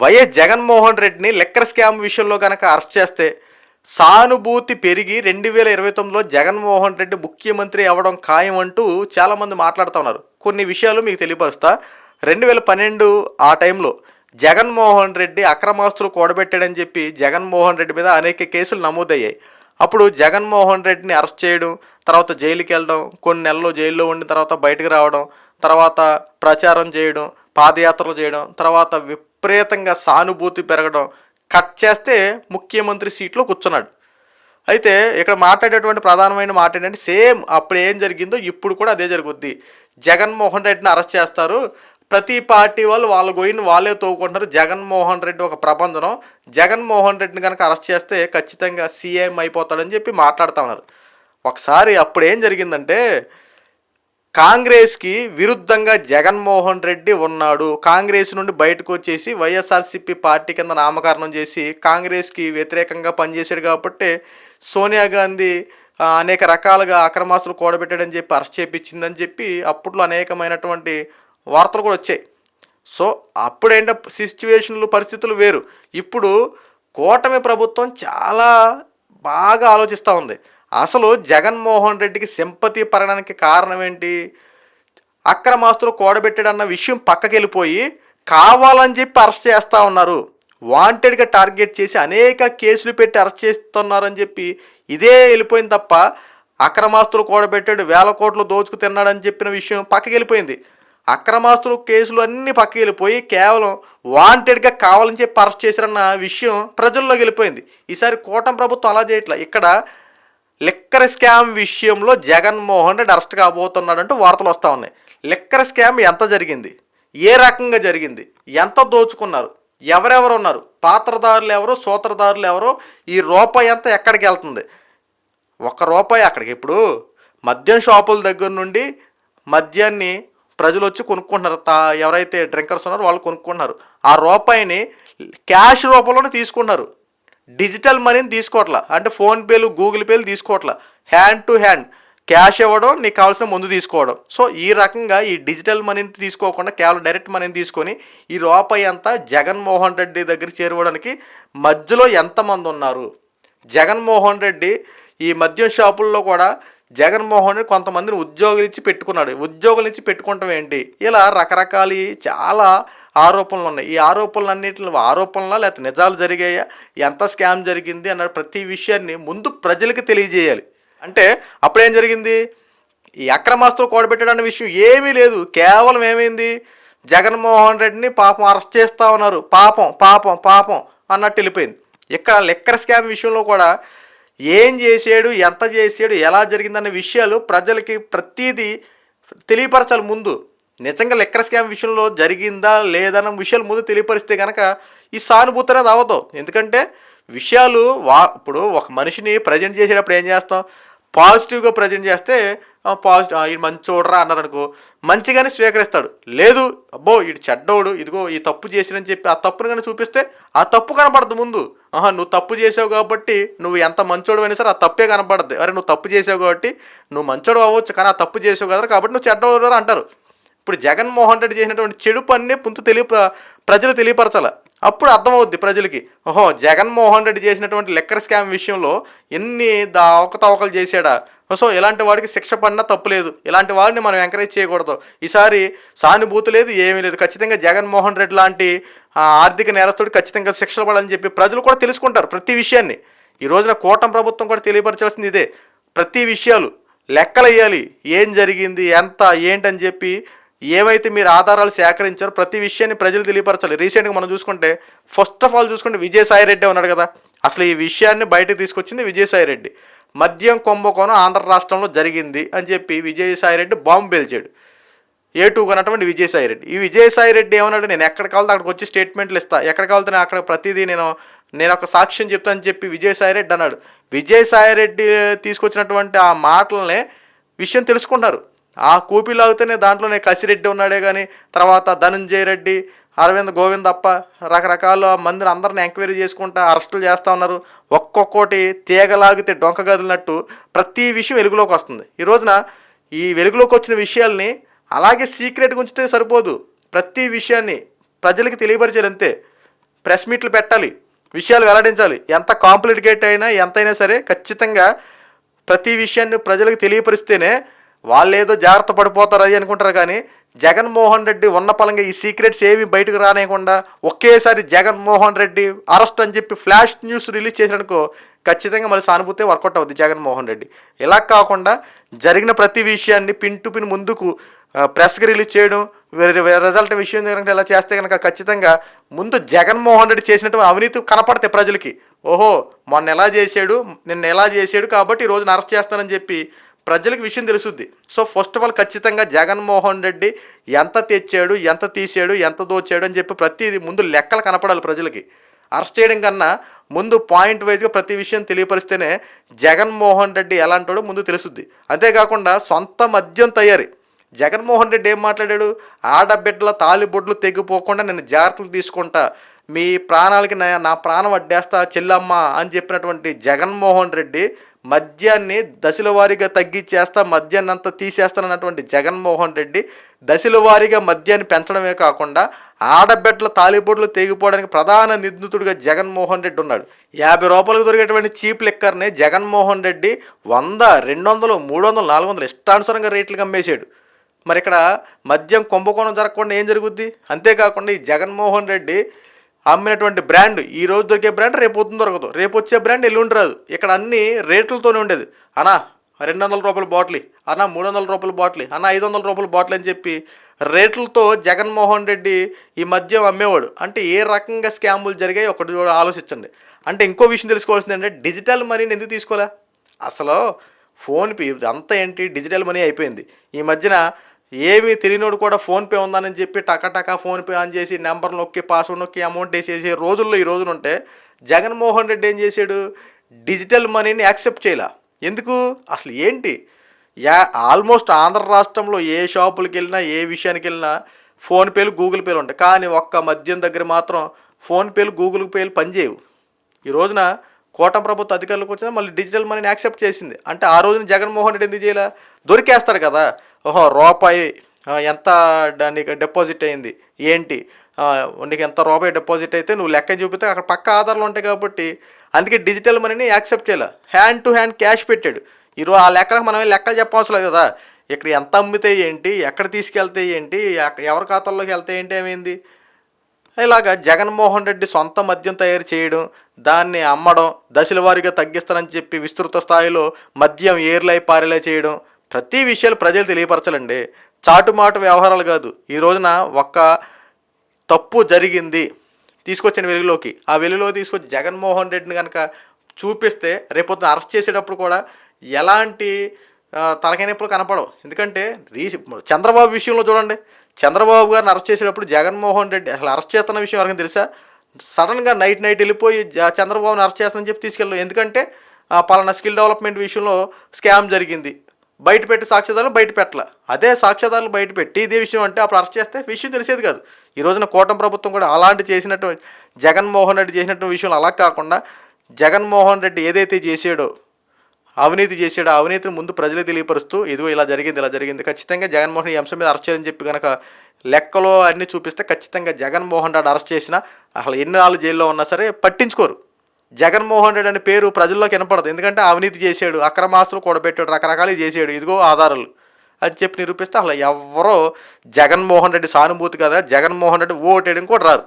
YS Jaganmohan రెడ్డిని liquor scam విషయంలో కనుక అరెస్ట్ చేస్తే సానుభూతి పెరిగి రెండు వేల ఇరవై తొమ్మిదిలో జగన్మోహన్ రెడ్డి ముఖ్యమంత్రి అవ్వడం ఖాయం అంటూ చాలామంది మాట్లాడుతూ ఉన్నారు. కొన్ని విషయాలు మీకు తెలియపరుస్తా. రెండు వేల పన్నెండు ఆ టైంలో జగన్మోహన్ రెడ్డి అక్రమాస్తులు కూడబెట్టాడని చెప్పి జగన్మోహన్ రెడ్డి మీద అనేక కేసులు నమోదయ్యాయి. అప్పుడు జగన్మోహన్ రెడ్డిని అరెస్ట్ చేయడం తర్వాత జైలుకి వెళ్ళడం కొన్ని నెలలు జైల్లో ఉండిన తర్వాత బయటకు రావడం తర్వాత ప్రచారం చేయడం పాదయాత్రలు చేయడం తర్వాత విపరీతంగా సానుభూతి పెరగడం కట్ చేస్తే ముఖ్యమంత్రి సీట్లో కూర్చున్నాడు. అయితే ఇక్కడ మాట్లాడేటువంటి ప్రధానమైన మాట ఏంటంటే సేమ్ అప్పుడు ఏం జరిగిందో ఇప్పుడు కూడా అదే జరుగుద్ది. జగన్మోహన్ రెడ్డిని అరెస్ట్ చేస్తారు. ప్రతి పార్టీ వాళ్ళు వాళ్ళ గోయిని వాళ్ళే తోకుంటున్నారు జగన్మోహన్ రెడ్డి ఒక ప్రబంధనం. జగన్మోహన్ రెడ్డిని కనుక అరెస్ట్ చేస్తే ఖచ్చితంగా సీఎం అయిపోతాడని చెప్పి మాట్లాడుతూ ఉన్నారు. ఒకసారి అప్పుడు ఏం జరిగిందంటే కాంగ్రెస్కి విరుద్ధంగా జగన్మోహన్ రెడ్డి ఉన్నాడు. కాంగ్రెస్ నుండి బయటకు వచ్చేసి వైఎస్ఆర్సీపీ పార్టీ కింద నామకరణం చేసి కాంగ్రెస్కి వ్యతిరేకంగా పనిచేశాడు కాబట్టి సోనియా గాంధీ అనేక రకాలుగా అక్రమాస్తులు కూడబెట్టాడని చెప్పి అరెస్ట్ చేయించిందని చెప్పి అప్పట్లో అనేకమైనటువంటి వార్తలు కూడా వచ్చాయి. సో అప్పుడేంట సిచ్యువేషన్లు పరిస్థితులు వేరు. ఇప్పుడు కూటమి ప్రభుత్వం చాలా బాగా ఆలోచిస్తూ ఉంది. అసలు జగన్మోహన్ రెడ్డికి సింపతి పడడానికి కారణం ఏంటి? అక్రమాస్తులు కూడబెట్టాడన్న విషయం పక్కకి వెళ్ళిపోయి కావాలని చెప్పి అరెస్ట్ చేస్తూ ఉన్నారు. వాంటెడ్గా టార్గెట్ చేసి అనేక కేసులు పెట్టి అరెస్ట్ చేస్తున్నారని చెప్పి ఇదే వెళ్ళిపోయింది తప్ప అక్రమాస్తులు కూడబెట్టాడు వేల కోట్లు దోచుకు తిన్నాడని చెప్పిన విషయం పక్కకి వెళ్ళిపోయింది. అక్రమాస్తులు కేసులు అన్నీ పక్కకి వెళ్ళిపోయి కేవలం వాంటెడ్గా కావాలని చెప్పి అరెస్ట్ చేశారన్న విషయం ప్రజల్లోకి వెళ్ళిపోయింది. ఈసారి కూటమి ప్రభుత్వం అలా చేయట్లా. ఇక్కడ లిక్కర్ స్కామ్ విషయంలో జగన్మోహన్ రెడ్డి అరెస్ట్ కాబోతున్నాడంటూ వార్తలు వస్తూ ఉన్నాయి. లిక్కర్ స్కామ్ ఎంత జరిగింది? ఏ రకంగా జరిగింది? ఎంత దోచుకున్నారు? ఎవరెవరు ఉన్నారు? పాత్రదారులు ఎవరు? సూత్రధారులు ఎవరు? ఈ రూపాయి అంతా ఎక్కడికి వెళ్తుంది? ఒక్క రూపాయి అక్కడికి ఇప్పుడు మద్యం షాపుల దగ్గర నుండి మద్యాన్ని ప్రజలు వచ్చి కొనుక్కుంటున్నారు. తా ఎవరైతే డ్రింకర్స్ ఉన్నారో వాళ్ళు కొనుక్కుంటున్నారు. ఆ రూపాయిని క్యాష్ రూపంలోనే తీసుకుంటున్నారు. డిజిటల్ మనీని తీసుకోవట్లా అంటే ఫోన్పేలు గూగుల్ పేలు తీసుకోవట్లా హ్యాండ్ టు హ్యాండ్. క్యాష్ ఇవ్వడం నీకు కావాల్సిన ముందు తీసుకోవడం. సో ఈ రకంగా ఈ డిజిటల్ మనీని తీసుకోకుండా కేవలం డైరెక్ట్ మనీని తీసుకొని ఈ రూపాయి అంతా జగన్మోహన్ రెడ్డి దగ్గర చేరుకోవడానికి మధ్యలో ఎంతమంది ఉన్నారు? జగన్మోహన్ రెడ్డి ఈ మద్యం షాపుల్లో కూడా జగన్మోహన్ రెడ్డి కొంతమందిని ఉద్యోగులు ఇచ్చి పెట్టుకున్నాడు. ఉద్యోగులు ఇచ్చి పెట్టుకుంటాం ఏంటి? ఇలా రకరకాల చాలా ఆరోపణలు ఉన్నాయి. ఈ ఆరోపణలన్నింటిలో ఆరోపణలా లేకపోతే నిజాలు జరిగాయా? ఎంత స్కామ్ జరిగింది? అన్న ప్రతి విషయాన్ని ముందు ప్రజలకు తెలియజేయాలి. అంటే అప్పుడేం జరిగింది? ఈ అక్రమాస్తులు కూడబెట్టడం విషయం ఏమీ లేదు. కేవలం ఏమైంది? జగన్మోహన్ రెడ్డిని పాపం అరెస్ట్ చేస్తూ ఉన్నారు. పాపం పాపం పాపం అన్నట్టు వెళ్ళిపోయింది. ఇక్కడ లెక్కర్ స్కామ్ విషయంలో కూడా ఏం చేసాడు ఎంత చేసాడు ఎలా జరిగిందన్న విషయాలు ప్రజలకి ప్రతీది తెలియపరచాలి ముందు. నిజంగా లెక్కర్ స్కామ్ విషయంలో జరిగిందా లేదన్న విషయాలు ముందు తెలియపరిస్తే కనుక ఈ సానుభూతి అనేది అవ్వదు ఎందుకంటే విషయాలు వా ఇప్పుడు ఒక మనిషిని ప్రజెంట్ చేసేటప్పుడు ఏం చేస్తాం? పాజిటివ్గా ప్రజెంట్ చేస్తే పాజిటివ్ ఈ మంచి చూడరా అన్నారు అనుకో మంచిగానే స్వీకరిస్తాడు. లేదు అబ్బో ఈడు చెడ్డోడు ఇదిగో ఈ తప్పు చేసినని చెప్పి ఆ తప్పును కానీ చూపిస్తే ఆ తప్పు కనపడదు ముందు. ఆహా నువ్వు తప్పు చేసావు కాబట్టి నువ్వు ఎంత మంచోడు అయినా సరే ఆ తప్పే కనపడద్దు. అరే నువ్వు తప్పు చేసావు కాబట్టి నువ్వు మంచోడు అవ్వచ్చు కానీ ఆ తప్పు చేసావు కదా కాబట్టి నువ్వు చెడ్డోడు అంటారు. ఇప్పుడు జగన్మోహన్ రెడ్డి చేసినటువంటి చెడు పన్నే పుంతు తెలియ ప్రజలు తెలియపరచాల. అప్పుడు అర్థమవుద్ది ప్రజలకి. ఓహో జగన్మోహన్ రెడ్డి చేసినటువంటి లెక్కర్ స్కామ్ విషయంలో ఎన్ని దా అవకతవకలు చేశాడా? సో ఇలాంటి వాడికి శిక్ష పడినా తప్పులేదు ఇలాంటి వాడిని మనం ఎంకరేజ్ చేయకూడదు. ఈసారి సానుభూతి లేదు ఏమీ లేదు. ఖచ్చితంగా జగన్మోహన్ రెడ్డి లాంటి ఆర్థిక నేరస్తుడు ఖచ్చితంగా శిక్షలు పడాలని చెప్పి ప్రజలు కూడా తెలుసుకుంటారు ప్రతి విషయాన్ని. ఈ రోజున కూటమి ప్రభుత్వం కూడా తెలియపరచాల్సింది ఇదే. ప్రతి విషయాలు లెక్కలు వేయాలి ఏం జరిగింది? ఎంత? ఏంటని చెప్పి ఏవైతే మీరు ఆధారాలు సేకరించారో ప్రతి విషయాన్ని ప్రజలు తెలియపరచాలి. రీసెంట్గా మనం చూసుకుంటే ఫస్ట్ ఆఫ్ ఆల్ చూసుకుంటే విజయసాయి రెడ్డి ఉన్నాడు కదా. అసలు ఈ విషయాన్ని బయటకు తీసుకొచ్చింది విజయసాయి రెడ్డి. మద్యం కుంభకోణం ఆంధ్ర రాష్ట్రంలో జరిగింది అని చెప్పి విజయసాయి రెడ్డి బాంబు పేల్చాడు. ఏ టూ అన్నటువంటి విజయసాయి రెడ్డి. ఈ విజయసాయి రెడ్డి ఏమన్నాడు? నేను ఎక్కడ కావాలంటే అక్కడికి వచ్చి స్టేట్మెంట్లు ఇస్తా. ఎక్కడ కావాలంటే నేను అక్కడ ప్రతిదీ నేను నేను ఒక సాక్ష్యం చెప్తానని చెప్పి విజయసాయి రెడ్డి అన్నాడు. విజయసాయి రెడ్డి తీసుకొచ్చినటువంటి ఆ మాటలనే విషయం తెలుసుకున్నారు. ఆ కూపీ లాగితేనే దాంట్లోనే కసిరెడ్డి ఉన్నాడే కానీ తర్వాత ధనంజయ రెడ్డి అరవింద్ గోవింద్ అప్ప రకరకాల మందిని అందరిని ఎంక్వైరీ చేసుకుంటా అరెస్టులు చేస్తూ ఉన్నారు. ఒక్కొక్కటి తీగలాగితే డొంక గదిలినట్టు ప్రతి విషయం వెలుగులోకి వస్తుంది. ఈ రోజున ఈ వెలుగులోకి వచ్చిన విషయాల్ని అలాగే సీక్రెట్గా ఉంచితే సరిపోదు. ప్రతి విషయాన్ని ప్రజలకి తెలియపరిచారు అంతే. ప్రెస్ మీట్లు పెట్టాలి విషయాలు వెల్లడించాలి. ఎంత కాంప్లికేట్ అయినా ఎంతైనా సరే ఖచ్చితంగా ప్రతి విషయాన్ని ప్రజలకు తెలియపరిస్తేనే వాళ్ళు ఏదో జాగ్రత్త పడిపోతారు అది అనుకుంటారు కానీ జగన్మోహన్ రెడ్డి ఉన్న పలంగా ఈ సీక్రెట్స్ ఏమి బయటకు రానియకుండా ఒకేసారి జగన్మోహన్ రెడ్డి అరెస్ట్ అని చెప్పి ఫ్లాష్ న్యూస్ రిలీజ్ చేసిననుకో ఖచ్చితంగా మళ్ళీ సానుభూతి వర్కౌట్ అవుద్ది జగన్మోహన్ రెడ్డి. ఇలా కాకుండా జరిగిన ప్రతి విషయాన్ని పిన్ టు పిన్ ముందుకు ప్రెస్గా ప్రెస్కి రిలీజ్ చేయడం వేరే రిజల్ట్ విషయం కనుక ఇలా చేస్తే కనుక ఖచ్చితంగా ముందు జగన్మోహన్ రెడ్డి చేసినటువంటి అవినీతి కనపడతాయి ప్రజలకి. ఓహో మొన్న ఎలా చేశాడు నిన్న ఎలా చేశాడు కాబట్టి ఈ రోజున అరెస్ట్ చేస్తానని చెప్పి ప్రజలకు విషయం తెలుసుద్ది. సో ఫస్ట్ ఆఫ్ ఆల్ ఖచ్చితంగా జగన్మోహన్ రెడ్డి ఎంత తెచ్చాడు ఎంత తీసాడు ఎంత దోచాడు అని చెప్పి ప్రతిదీ ముందు లెక్కలు కనపడాలి ప్రజలకి. అరెస్ట్ చేయడం కన్నా ముందు పాయింట్ వైజ్గా ప్రతి విషయం తెలియపరిస్తేనే జగన్మోహన్ రెడ్డి ఎలాంటాడో ముందు తెలుసుద్ది. అంతేకాకుండా సొంత మద్యం తయారీ. జగన్మోహన్ రెడ్డి ఏం మాట్లాడాడు? ఆడబిడ్డల తాలిబొడ్లు తెగిపోకుండా నేను జాగ్రత్తలు తీసుకుంటా. మీ ప్రాణాలకి నా నా ప్రాణం అడ్డేస్తా చెల్లమ్మ అని చెప్పినటువంటి జగన్మోహన్ రెడ్డి మద్యాన్ని దశల వారీగా తగ్గించేస్తా మద్యాన్ని అంతా తీసేస్తానన్నటువంటి జగన్మోహన్ రెడ్డి దశల వారీగా మద్యాన్ని పెంచడమే కాకుండా ఆడబిడ్డల తాలిబొడ్లు తెగిపోవడానికి ప్రధాన నిందితుడిగా జగన్మోహన్ రెడ్డి ఉన్నాడు. యాభై రూపాయలకు దొరికేటువంటి చీప్ లిక్కర్ని జగన్మోహన్ రెడ్డి వంద రెండు వందలు మూడు వందలు నాలుగు వందలు ఇష్టానుసారంగా రేట్లుగా అమ్మేశాడు. మరి ఇక్కడ మద్యం కుంభకోణం జరగకుండా ఏం జరుగుద్ది? అంతేకాకుండా ఈ జగన్మోహన్ రెడ్డి అమ్మినటువంటి బ్రాండ్ ఈ రోజు దొరికే బ్రాండ్ రేపు పొద్దున దొరకదు. రేపు వచ్చే బ్రాండ్ ఎల్లుండి రాదు. ఇక్కడ అన్ని రేట్లతోనే ఉండేది. అనా రెండు వందల రూపాయల బాటిల్. అన్నా మూడు వందల రూపాయల బాటిల్. అన్నా ఐదు వందల రూపాయల బాటిల్ అని చెప్పి రేట్లతో జగన్మోహన్ రెడ్డి ఈ మద్యం అమ్మేవాడు. అంటే ఏ రకంగా స్కాములు జరిగాయి ఒకటి చూడ ఆలోచించండి. అంటే ఇంకో విషయం తెలుసుకోవాల్సింది అంటే డిజిటల్ మనీని ఎందుకు తీసుకోలే అసలు ఫోన్పే అంతా ఏంటి? డిజిటల్ మనీ అయిపోయింది. ఈ మధ్యన ఏమీ తెలియనోడు కూడా ఫోన్పే ఉందని చెప్పి టకటకా ఫోన్పే ఆన్ చేసి నెంబర్ నొక్కి పాస్వర్డ్ నొక్కి అమౌంట్ వేసేసి రోజుల్లో ఈ రోజున ఉంటే జగన్మోహన్ రెడ్డి ఏం చేశాడు? డిజిటల్ మనీని యాక్సెప్ట్ చేయలే. ఎందుకు? అసలు ఏంటి? యా ఆల్మోస్ట్ ఆంధ్ర రాష్ట్రంలో ఏ షాపులకి వెళ్ళినా ఏ విషయానికి వెళ్ళినా ఫోన్పేలు గూగుల్ పేలు ఉంటాయి. కానీ ఒక్క మద్యం దగ్గర మాత్రం ఫోన్పేలు గూగుల్ పేలు పనిచేయవు. ఈ రోజున కోటం ప్రభుత్వ అధికారులకు వచ్చిన మళ్ళీ డిజిటల్ మనీని యాక్సెప్ట్ చేసింది. అంటే ఆ రోజున జగన్మోహన్ రెడ్డి ఎందుకు చేయలే? దొరికేస్తారు కదా. ఓహో రూపాయి ఎంత నీకు డిపాజిట్ అయింది? ఏంటి? నీకు ఎంత రూపాయి డిపాజిట్ అయితే నువ్వు లెక్క చూపితే అక్కడ పక్క ఆధారాలు ఉంటాయి కాబట్టి అందుకే డిజిటల్ మనీని యాక్సెప్ట్ చేయాలి. హ్యాండ్ టు హ్యాండ్ క్యాష్ పెట్టాడు. ఈరోజు ఆ లెక్కలకు మనం లెక్కలు చెప్పవసరం లేదు కదా. ఇక్కడ ఎంత అమ్మితే ఏంటి? ఎక్కడ తీసుకెళ్తే ఏంటి? ఎవరి ఖాతాల్లోకి వెళ్తే ఏంటి? ఏమైంది? ఇలాగా జగన్మోహన్ రెడ్డి సొంత మద్యం తయారు చేయడం దాన్ని అమ్మడం దశల వారీగా తగ్గిస్తానని చెప్పి విస్తృత స్థాయిలో మద్యం ఏర్లై పారేలా చేయడం ప్రతి విషయాలు ప్రజలు తెలియపరచాలండి. చాటుమాటు వ్యవహారాలు కాదు. ఈ రోజున ఒక్క తప్పు జరిగింది తీసుకొచ్చిన వెలుగులోకి. ఆ వెలుగులో తీసుకొచ్చి జగన్మోహన్ రెడ్డిని కనుక చూపిస్తే రేపొద్దున అరెస్ట్ చేసేటప్పుడు కూడా ఎలాంటి తలకాయ నొప్పులు కనపడవు. ఎందుకంటే రీసి చంద్రబాబు విషయంలో చూడండి. చంద్రబాబు గారిని అరెస్ట్ చేసేటప్పుడు జగన్మోహన్ రెడ్డి అసలు అరెస్ట్ చేస్తున్న విషయం ఎవరికి తెలుసా? సడన్గా నైట్ నైట్ వెళ్ళిపోయి చంద్రబాబుని అరెస్ట్ చేస్తానని చెప్పి తీసుకెళ్ళాం ఎందుకంటే పలానా స్కిల్ డెవలప్మెంట్ విషయంలో స్కామ్ జరిగింది. బయట పెట్టి సాక్ష్యాధారాలు బయట పెట్టాల. అదే సాక్ష్యాధారాలు బయట పెట్టి ఇదే విషయం అంటే అప్పుడు అరెస్ట్ చేస్తే విషయం తెలిసేది కాదు. ఈ రోజున కూటమి ప్రభుత్వం కూడా అలాంటి చేసినట్టు జగన్మోహన్ రెడ్డి చేసినటువంటి విషయంలో అలా కాకుండా జగన్మోహన్ రెడ్డి ఏదైతే చేసాడో అవినీతి చేశాడు. ఆ అవినీతిని ముందు ప్రజలు తెలియపరుస్తూ ఇదిగో ఇలా జరిగింది ఇలా జరిగింది. ఖచ్చితంగా జగన్మోహన్ ఈ అంశం మీద అరెస్ట్ చేయని చెప్పి కనుక లెక్కలో అన్ని చూపిస్తే ఖచ్చితంగా జగన్మోహన్ రెడ్డి అరెస్ట్ చేసినా అసలు ఎన్ని నాలుగు జైల్లో ఉన్నా సరే పట్టించుకోరు. జగన్మోహన్ రెడ్డి అనే పేరు ప్రజల్లోకి వినపడదు. ఎందుకంటే అవినీతి చేశాడు అక్రమాస్తులు కూడబెట్టాడు రకరకాలు చేసాడు ఇదిగో ఆధారాలు అని చెప్పి నిరూపిస్తే అసలు ఎవరో జగన్మోహన్ రెడ్డి సానుభూతి కదా జగన్మోహన్ రెడ్డి ఓటేయడం కూడా రారు.